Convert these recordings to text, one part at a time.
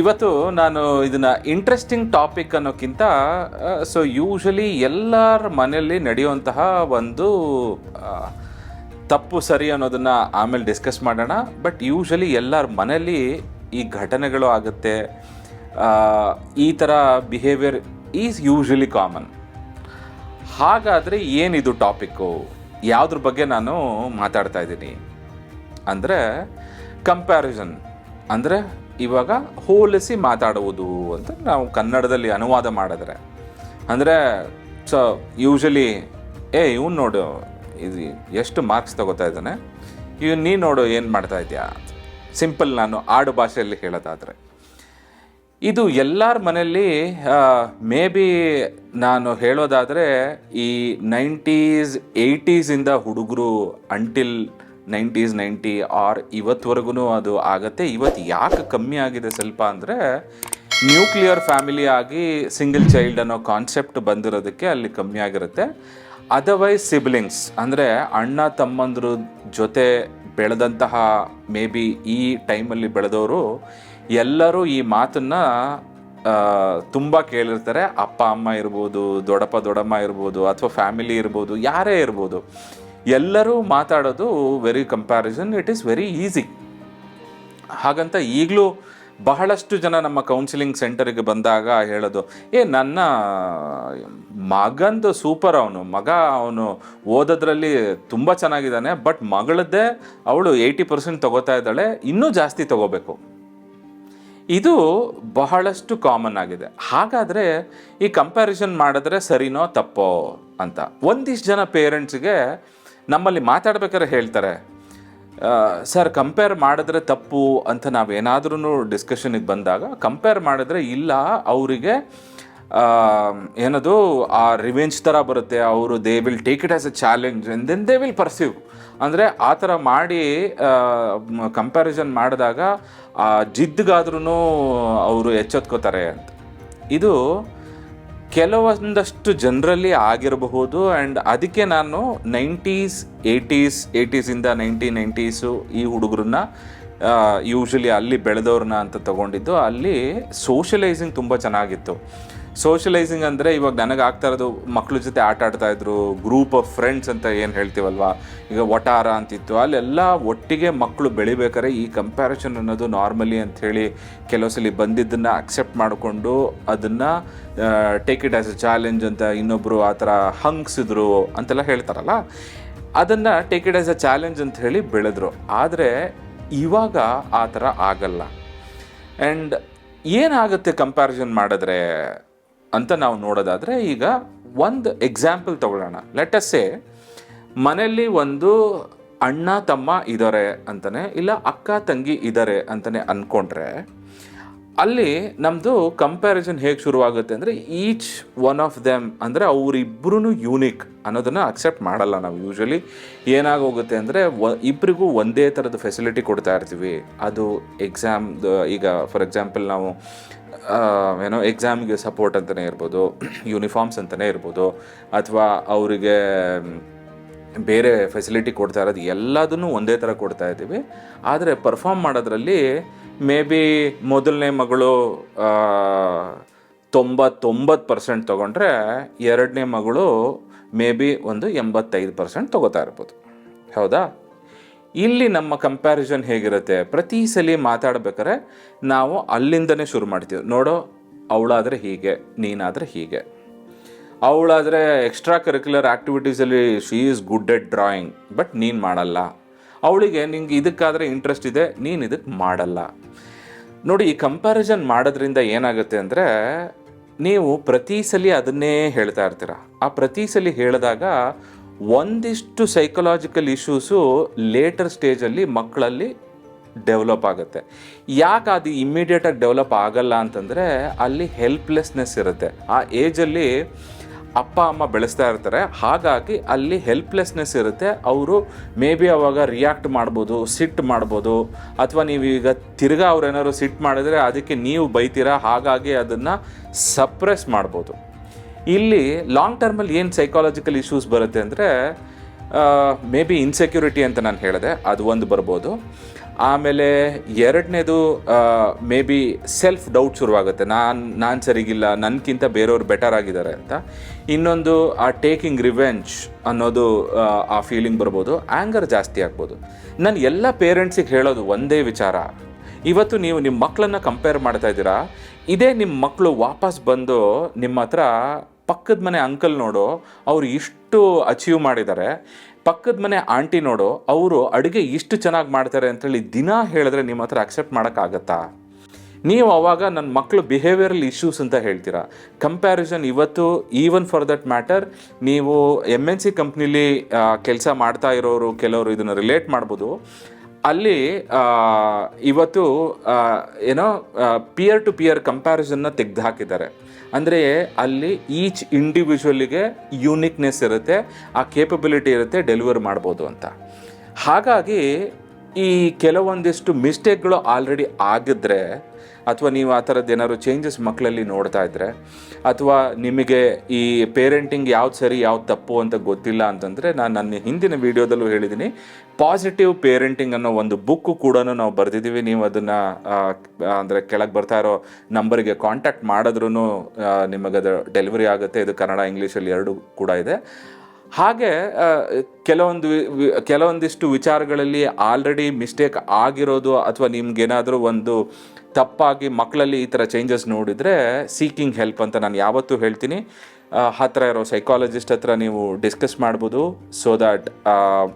ಇವತ್ತು ನಾನು ಇದನ್ನ ಇಂಟ್ರೆಸ್ಟಿಂಗ್ ಟಾಪಿಕ್ ಅನ್ನೋಕ್ಕಿಂತ ಸೊ ಯೂಶಲಿ ಎಲ್ಲರ ಮನೆಯಲ್ಲಿ ನಡೆಯುವಂತಹ ಒಂದು ತಪ್ಪು ಸರಿ ಅನ್ನೋದನ್ನ ಆಮೇಲೆ ಡಿಸ್ಕಸ್ ಮಾಡೋಣ. ಬಟ್ ಯೂಶಲಿ ಎಲ್ಲರ ಮನೆಯಲ್ಲಿ ಈ ಘಟನೆಗಳು ಆಗುತ್ತೆ. ಈ ಥರ ಬಿಹೇವಿಯರ್ ಈಸ್ ಯೂಶಲಿ ಕಾಮನ್ ಹಾಗಾದರೆ ಏನಿದು ಟಾಪಿಕ್ಕು ಯಾವುದ್ರ ಬಗ್ಗೆ ನಾನು ಮಾತಾಡ್ತಾ ಇದ್ದೀನಿ? ಅಂದರೆ ಕಂಪ್ಯಾರಿಸನ್ ಅಂದರೆ ಇವಾಗ ಹೋಲಿಸಿ ಮಾತಾಡುವುದು ಅಂತ ನಾವು ಕನ್ನಡದಲ್ಲಿ ಅನುವಾದ ಮಾಡಿದ್ರೆ. ಅಂದರೆ ಸೊ ಯೂಶಲಿ ಏ, ಇವ್ನು ನೋಡು, ಇದು ಎಷ್ಟು ಮಾರ್ಕ್ಸ್ ತಗೋತಾ ಇದ್ದಾನೆ? ಇವ್ನು, ನೀ ನೋಡು ಏನು ಮಾಡ್ತಾ ಇದೆಯಾ ಸಿಂಪಲ್ ನಾನು ಆಡು ಭಾಷೆಯಲ್ಲಿ ಹೇಳೋದಾದರೆ. ಇದು ಎಲ್ಲರ ಮನೆಯಲ್ಲಿ ಮೇ ಬಿ ನಾನು ಹೇಳೋದಾದರೆ, ಈ ನೈಂಟೀಸ್ ಏಯ್ಟೀಸಿಂದ ಹುಡುಗರು ಅಂಟಿಲ್ ನೈಂಟೀಸ್ ನೈಂಟಿ ಆರ್ ಇವತ್ತುವರೆಗೂ ಅದು ಆಗತ್ತೆ. ಇವತ್ತು ಯಾಕೆ ಕಮ್ಮಿ ಆಗಿದೆ ಸ್ವಲ್ಪ ಅಂದರೆ ನ್ಯೂಕ್ಲಿಯರ್ ಫ್ಯಾಮಿಲಿ ಆಗಿ ಸಿಂಗಲ್ ಚೈಲ್ಡ್ ಅನ್ನೋ ಕಾನ್ಸೆಪ್ಟ್ ಬಂದಿರೋದಕ್ಕೆ ಅಲ್ಲಿ ಕಮ್ಮಿ ಆಗಿರುತ್ತೆ. ಅದರ್ವೈಸ್ ಸಿಬ್ಲಿಂಗ್ಸ್ ಅಂದರೆ ಅಣ್ಣ ತಮ್ಮಂದ್ರ ಜೊತೆ ಬೆಳೆದಂತಹ ಮೇ ಬಿ ಈ ಟೈಮಲ್ಲಿ ಬೆಳೆದವರು ಎಲ್ಲರೂ ಈ ಮಾತನ್ನು ತುಂಬ ಕೇಳಿರ್ತಾರೆ. ಅಪ್ಪ, ಅಮ್ಮ ಇರ್ಬೋದು, ದೊಡ್ಡಪ್ಪ, ದೊಡ್ಡಮ್ಮ ಇರ್ಬೋದು ಅಥವಾ ಫ್ಯಾಮಿಲಿ ಇರ್ಬೋದು, ಯಾರೇ ಇರ್ಬೋದು. ಎಲ್ಲರೂ ಮಾತಾಡೋದು very comparison it is very easy ಹಾಗಂತ ಈಗಲೂ ಬಹಳಷ್ಟು ಜನ ನಮ್ಮ ಕೌನ್ಸಿಲಿಂಗ್ ಸೆಂಟರಿಗೆ ಬಂದಾಗ ಹೇಳೋದು, ಏ, ನನ್ನ ಮಗಂದು ಸೂಪರ್ ಅವನು, ಮಗ ಅವನು ಓದೋದ್ರಲ್ಲಿ ತುಂಬ ಚೆನ್ನಾಗಿದ್ದಾನೆ ಬಟ್ ಮಗಳದ್ದೇ ಅವಳು ಏಯ್ಟಿ ಪರ್ಸೆಂಟ್ ತಗೋತಾ ಇದ್ದಾಳೆ, ಇನ್ನೂ ಜಾಸ್ತಿ ತಗೋಬೇಕು. ಇದು ಬಹಳಷ್ಟು ಕಾಮನ್ ಆಗಿದೆ. ಹಾಗಾದರೆ ಈ ಕಂಪ್ಯಾರಿಸನ್ ಮಾಡಿದ್ರೆ ಸರಿನೋ ತಪ್ಪೋ ಅಂತ. ಒಂದಿಷ್ಟು ಜನ ಪೇರೆಂಟ್ಸ್ಗೆ ನಮ್ಮಲ್ಲಿ ಮಾತಾಡ್ಬೇಕಾದ್ರೆ ಹೇಳ್ತಾರೆ ಸರ್ ಕಂಪೇರ್ ಮಾಡಿದ್ರೆ ತಪ್ಪು ಅಂತ ನಾವೇನಾದ್ರೂ ಡಿಸ್ಕಷನಿಗೆ ಬಂದಾಗ ಕಂಪೇರ್ ಮಾಡಿದ್ರೆ ಇಲ್ಲ, ಅವರಿಗೆ ಏನದು, ಆ ರಿವೆಂಜ್ ಥರ ಬರುತ್ತೆ, ಅವರು they will take it as a challenge and then they will perceive ಅಂದರೆ ಆ ಥರ ಮಾಡಿ ಕಂಪ್ಯಾರಿಸನ್ ಮಾಡಿದಾಗ, ಆ ಜಿದ್ಗಾದ್ರೂ ಅವರು ಎಚ್ಚೆತ್ಕೋತಾರೆ ಅಂತ. ಇದು ಕೆಲವೊಂದಷ್ಟು ಜನರಲ್ಲಿ ಆಗಿರಬಹುದು ಆ್ಯಂಡ್ ಅದಕ್ಕೆ ನಾನು ನೈಂಟೀಸ್, ಏಯ್ಟೀಸ್ ಏಯ್ಟೀಸಿಂದ ನೈಂಟಿ ನೈಂಟೀಸು ಈ ಹುಡುಗರನ್ನ ಯೂಶಲಿ ಅಲ್ಲಿ ಬೆಳೆದವ್ರನ್ನ ಅಂತ ತಗೊಂಡಿದ್ದು. ಅಲ್ಲಿ ಸೋಷಲೈಸಿಂಗ್ ತುಂಬ ಚೆನ್ನಾಗಿತ್ತು. ಸೋಷಲೈಸಿಂಗ್ ಅಂದರೆ ಇವಾಗ ನನಗೆ ಆಗ್ತಾ ಇರೋದು ಮಕ್ಳ ಜೊತೆ ಆಟ ಆಡ್ತಾ ಇದ್ರು ಗ್ರೂಪ್ ಆಫ್ ಫ್ರೆಂಡ್ಸ್ ಅಂತ ಏನು ಹೇಳ್ತೀವಲ್ವಾ? ಈಗ ಒಟಾರ ಅಂತಿತ್ತು, ಅಲ್ಲೆಲ್ಲ ಒಟ್ಟಿಗೆ ಮಕ್ಕಳು ಬೆಳಿಬೇಕಾದ್ರೆ ಈ ಕಂಪ್ಯಾರಿಸನ್ ಅನ್ನೋದು ನಾರ್ಮಲಿ ಅಂಥೇಳಿ ಕೆಲವು ಸಲ ಬಂದಿದ್ದನ್ನು ಅಕ್ಸೆಪ್ಟ್ ಮಾಡಿಕೊಂಡು ಅದನ್ನು take it as a challenge ಅಂತ ಇನ್ನೊಬ್ಬರು ಆ ಥರ ಹಂಗ್ಸಿದ್ರು ಅಂತೆಲ್ಲ ಹೇಳ್ತಾರಲ್ಲ? ಅದನ್ನು take it as a challenge ಅಂತ ಹೇಳಿ ಬೆಳೆದ್ರು. ಆದರೆ ಇವಾಗ ಆ ಥರ ಆಗಲ್ಲ. ಆ್ಯಂಡ್ ಏನಾಗುತ್ತೆ ಕಂಪ್ಯಾರಿಸನ್ ಮಾಡಿದ್ರೆ? ಅಂತ ನಾವು ನೋಡೋದಾದರೆ ಈಗ ಒಂದು ಎಕ್ಸಾಂಪಲ್ ತಗೊಳ್ಳೋಣ. ಲೆಟಸ್ ಸೇ ಮನೆಯಲ್ಲಿ ಒಂದು ಅಣ್ಣ, ತಮ್ಮ ಇದ್ದಾರೆ ಅಂತಲೇ ಇಲ್ಲ ಅಕ್ಕ, ತಂಗಿ ಇದ್ದಾರೆ ಅಂತಲೇ ಅಂದ್ಕೊಂಡ್ರೆ ಅಲ್ಲಿ ನಮ್ಮದು ಕಂಪ್ಯಾರಿಸನ್ ಹೇಗೆ ಶುರುವಾಗುತ್ತೆ ಅಂದರೆ ಈಚ್ ಒನ್ ಆಫ್ ದೆಮ್ ಅಂದರೆ ಅವರಿಬ್ಬರೂ ಯೂನಿಕ್ ಅನ್ನೋದನ್ನು ಅಕ್ಸೆಪ್ಟ್ ಮಾಡಲ್ಲ ನಾವು. ಯೂಶ್ವಲಿ ಏನಾಗೋಗುತ್ತೆ ಅಂದರೆ ವ ಇಬ್ಬರಿಗೂ ಒಂದೇ ಥರದ ಫೆಸಿಲಿಟಿ ಕೊಡ್ತಾ ಇರ್ತೀವಿ. ಅದು ಎಕ್ಸಾಮ್ ಈಗ ಫಾರ್ ಎಕ್ಸಾಂಪಲ್ ನಾವು ಏನೋ ಎಕ್ಸಾಮ್ಗೆ ಸಪೋರ್ಟ್ ಅಂತಲೇ ಇರ್ಬೋದು ಯೂನಿಫಾರ್ಮ್ಸ್ ಅಂತಲೇ ಇರ್ಬೋದು, ಅಥವಾ ಅವರಿಗೆ ಬೇರೆ ಫೆಸಿಲಿಟಿ ಕೊಡ್ತಾ ಇರೋದು, ಎಲ್ಲದನ್ನು ಒಂದೇ ಥರ ಕೊಡ್ತಾ ಇದ್ದೀವಿ. ಆದರೆ ಪರ್ಫಾರ್ಮ್ ಮಾಡೋದ್ರಲ್ಲಿ ಮೇ ಬಿ ಮೊದಲನೇ ಮಗಳು ತೊಂಬತ್ತೊಂಬತ್ತು ಪರ್ಸೆಂಟ್ ತೊಗೊಂಡ್ರೆ ಎರಡನೇ ಮಗಳು ಮೇ ಬಿ ಒಂದು ಎಂಬತ್ತೈದು ಪರ್ಸೆಂಟ್ ತೊಗೋತಾ ಇರ್ಬೋದು. ಹೌದಾ? ಇಲ್ಲಿ ನಮ್ಮ ಕಂಪ್ಯಾರಿಸನ್ ಹೇಗಿರುತ್ತೆ? ಪ್ರತಿ ಸಲ ಮಾತಾಡ್ಬೇಕಾದ್ರೆ ನಾವು ಅಲ್ಲಿಂದನೇ ಶುರು ಮಾಡ್ತೀವಿ. ನೋಡೋ, ಅವಳಾದರೆ ಹೀಗೆ, ನೀನಾದರೆ ಹೀಗೆ. ಅವಳಾದರೆ extra curricular ಆ್ಯಕ್ಟಿವಿಟೀಸಲ್ಲಿ she is good at drawing but ನೀನು ಮಾಡಲ್ಲ. ಅವಳಿಗೆ ನಿಂಗೆ ಇದಕ್ಕಾದರೆ ಇಂಟ್ರೆಸ್ಟ್ ಇದೆ, ನೀನು ಇದಕ್ಕೆ ಮಾಡಲ್ಲ. ನೋಡಿ, ಈ ಕಂಪ್ಯಾರಿಸನ್ ಮಾಡೋದ್ರಿಂದ ಏನಾಗುತ್ತೆ ಅಂದರೆ, ನೀವು ಪ್ರತಿ ಸಲ ಅದನ್ನೇ ಹೇಳ್ತಾ ಇರ್ತೀರ. ಆ ಪ್ರತಿ ಸಲ ಹೇಳಿದಾಗ ಒಂದಿಷ್ಟು ಸೈಕಲಾಜಿಕಲ್ ಇಶ್ಯೂಸು ಲೇಟರ್ ಸ್ಟೇಜಲ್ಲಿ ಮಕ್ಕಳಲ್ಲಿ ಡೆವಲಪ್ ಆಗುತ್ತೆ. ಯಾಕೆ ಅದು ಇಮ್ಮಿಡಿಯೇಟಾಗಿ ಡೆವಲಪ್ ಆಗಲ್ಲ ಅಂತಂದರೆ ಅಲ್ಲಿ ಹೆಲ್ಪ್ಲೆಸ್ನೆಸ್ ಇರುತ್ತೆ. ಆ ಏಜಲ್ಲಿ ಅಪ್ಪ, ಅಮ್ಮ ಬೆಳೆಸ್ತಾ ಇರ್ತಾರೆ. ಹಾಗಾಗಿ ಅಲ್ಲಿ ಹೆಲ್ಪ್ಲೆಸ್ನೆಸ್ ಇರುತ್ತೆ. ಅವರು ಮೇ ಬಿ ಅವಾಗ ರಿಯಾಕ್ಟ್ ಮಾಡ್ಬೋದು ಸಿಟ್ ಮಾಡ್ಬೋದು. ಅಥವಾ ನೀವೀಗ ತಿರ್ಗಾ ಅವ್ರು ಏನಾದ್ರು ಸಿಟ್ ಮಾಡಿದ್ರೆ ಅದಕ್ಕೆ ನೀವು ಬೈತೀರಾ? ಹಾಗಾಗಿ ಅದನ್ನು ಸಪ್ರೆಸ್ ಮಾಡ್ಬೋದು. ಇಲ್ಲಿ ಲಾಂಗ್ ಟರ್ಮಲ್ಲಿ ಏನು ಸೈಕಾಲಜಿಕಲ್ ಇಶ್ಯೂಸ್ ಬರುತ್ತೆ ಅಂದರೆ ಮೇ ಬಿ ಇನ್ಸೆಕ್ಯೂರಿಟಿ ಅಂತ ನಾನು ಹೇಳಿದೆ ಅದು ಒಂದು ಬರ್ಬೋದು. ಆಮೇಲೆ ಎರಡನೇದು ಮೇ ಬಿ ಸೆಲ್ಫ್ ಡೌಟ್ ಶುರುವಾಗುತ್ತೆ. ನಾನು ನಾನು ಸರಿಗಿಲ್ಲ ನನಗಿಂತ ಬೇರೆಯವ್ರು ಬೆಟರ್ ಆಗಿದ್ದಾರೆ ಅಂತ. ಇನ್ನೊಂದು ಆ ಟೇಕಿಂಗ್ ರಿವೆಂಜ್ ಅನ್ನೋದು ಆ, ಫೀಲಿಂಗ್ ಬರ್ಬೋದು. ಆ್ಯಂಗರ್ ಜಾಸ್ತಿ ಆಗ್ಬೋದು. ನಾನು ಎಲ್ಲ ಪೇರೆಂಟ್ಸಿಗೆ ಹೇಳೋದು ಒಂದೇ ವಿಚಾರ. ಇವತ್ತು ನೀವು ನಿಮ್ಮ ಮಕ್ಕಳನ್ನ ಕಂಪೇರ್ ಮಾಡ್ತಾ ಇದ್ದೀರಾ? ಇದೇ ನಿಮ್ಮ ಮಕ್ಕಳು ವಾಪಸ್ ಬಂದು ನಿಮ್ಮ ಹತ್ರ ಪಕ್ಕದ ಮನೆ ಅಂಕಲ್ ನೋಡು, ಅವರು ಇಷ್ಟು ಅಚೀವ್ ಮಾಡಿದ್ದಾರೆ ಪಕ್ಕದ ಮನೆ ಆಂಟಿ ನೋಡು, ಅವರು ಅಡುಗೆ ಇಷ್ಟು ಚೆನ್ನಾಗಿ ಮಾಡ್ತಾರೆ ಅಂತೇಳಿ ದಿನ ಹೇಳಿದ್ರೆ ನಿಮ್ಮ ಹತ್ರ ಅಕ್ಸೆಪ್ಟ್ ಮಾಡೋಕ್ಕಾಗತ್ತಾ? ನೀವು ಅವಾಗ ನನ್ನ ಮಕ್ಕಳು ಬಿಹೇವಿಯರಲ್ ಇಶ್ಯೂಸ್ ಅಂತ ಹೇಳ್ತೀರಾ. ಕಂಪ್ಯಾರಿಸನ್ ಇವತ್ತು ಈವನ್ ಫಾರ್ ದಟ್ ಮ್ಯಾಟರ್ ನೀವು ಎಂ ಎನ್ ಸಿ ಕಂಪ್ನಿಲಿ ಕೆಲಸ ಮಾಡ್ತಾ ಇರೋರು, ಕೆಲವರು ಇದನ್ನು ರಿಲೇಟ್ ಮಾಡ್ಬೋದು. ಅಲ್ಲಿ ಇವತ್ತು ಏನೋ ಪಿಯರ್ ಟು ಪಿಯರ್ ಕಂಪ್ಯಾರಿಸನ್ನ ತೆಗೆದು ಹಾಕಿದ್ದಾರೆ ಅಂದರೆ ಅಲ್ಲಿ ಈಚ್ ಇಂಡಿವಿಜುವಲಿಗೆ ಯೂನಿಕ್ನೆಸ್ ಇರುತ್ತೆ ಆ ಕೇಪಬಿಲಿಟಿ ಇರುತ್ತೆ ಡೆಲಿವರ್ ಮಾಡ್ಬೋದು ಅಂತ. ಹಾಗಾಗಿ ಈ ಕೆಲವೊಂದಿಷ್ಟು ಮಿಸ್ಟೇಕ್ಗಳು ಆಲ್ರೆಡಿ ಆಗಿದ್ರೆ, ಅಥವಾ ನೀವು ಆ ಥರದ್ದು ಏನಾದ್ರು ಚೇಂಜಸ್ ಮಕ್ಕಳಲ್ಲಿ ನೋಡ್ತಾ ಇದ್ರೆ, ಅಥವಾ ನಿಮಗೆ ಈ ಪೇರೆಂಟಿಂಗ್ ಯಾವ್ದು ಸರಿ, ಯಾವ್ದು ತಪ್ಪು ಅಂತ ಗೊತ್ತಿಲ್ಲ ಅಂತಂದರೆ, ನಾನು ನನ್ನ ಹಿಂದಿನ ವಿಡಿಯೋದಲ್ಲೂ ಹೇಳಿದ್ದೀನಿ ಪಾಸಿಟಿವ್ ಪೇರೆಂಟಿಂಗ್ ಅನ್ನೋ ಒಂದು ಬುಕ್ಕು ಕೂಡ ನಾವು ಬರೆದಿದ್ದೀವಿ ನೀವು ಅದನ್ನು ಅಂದರೆ ಕೆಳಗೆ ಬರ್ತಾ ಇರೋ ನಂಬರಿಗೆ ಕಾಂಟ್ಯಾಕ್ಟ್ ಮಾಡಿದ್ರೂ ನಿಮಗದು ಡೆಲಿವರಿ ಆಗುತ್ತೆ. ಇದು ಕನ್ನಡ ಇಂಗ್ಲೀಷಲ್ಲಿ ಎರಡು ಕೂಡ ಇದೆ. ಹಾಗೆ ಕೆಲವೊಂದು ಕೆಲವೊಂದಿಷ್ಟು ವಿಚಾರಗಳಲ್ಲಿ ಆಲ್ರೆಡಿ ಮಿಸ್ಟೇಕ್ ಆಗಿರೋದು ಅಥವಾ ನಿಮ್ಗೇನಾದರೂ ಒಂದು ತಪ್ಪಾಗಿ ಮಕ್ಕಳಲ್ಲಿ ಈ ಥರ ಚೇಂಜಸ್ ನೋಡಿದರೆ ಸೀಕಿಂಗ್ ಹೆಲ್ಪ್ ಅಂತ ನಾನು ಯಾವತ್ತೂ ಹೇಳ್ತೀನಿ. ಹತ್ತಿರ ಇರೋ ಸೈಕಾಲಜಿಸ್ಟ್ ಹತ್ರ ನೀವು ಡಿಸ್ಕಸ್ ಮಾಡ್ಬೋದು ಸೊ ದ್ಯಾಟ್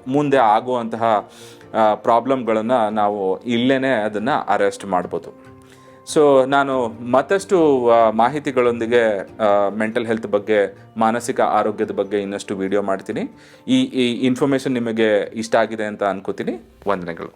ಮುಂದೆ ಆಗುವಂತಹ ಪ್ರಾಬ್ಲಮ್ಗಳನ್ನು ನಾವು ಇಲ್ಲೇ ಅದನ್ನು ಅರೆಸ್ಟ್ ಮಾಡ್ಬೋದು. ಸೊ ನಾನು ಮತ್ತಷ್ಟು ಮಾಹಿತಿಗಳೊಂದಿಗೆ ಮೆಂಟಲ್ ಹೆಲ್ತ್ ಬಗ್ಗೆ, ಮಾನಸಿಕ ಆರೋಗ್ಯದ ಬಗ್ಗೆ ಇನ್ನಷ್ಟು ವಿಡಿಯೋ ಮಾಡ್ತೀನಿ. ಈ ಈ ಇನ್ಫಾರ್ಮೇಷನ್ ನಿಮಗೆ ಇಷ್ಟ ಆಗಿದೆ ಅಂತ ಅನ್ಕೋತೀನಿ. ವಂದನೆಗಳು.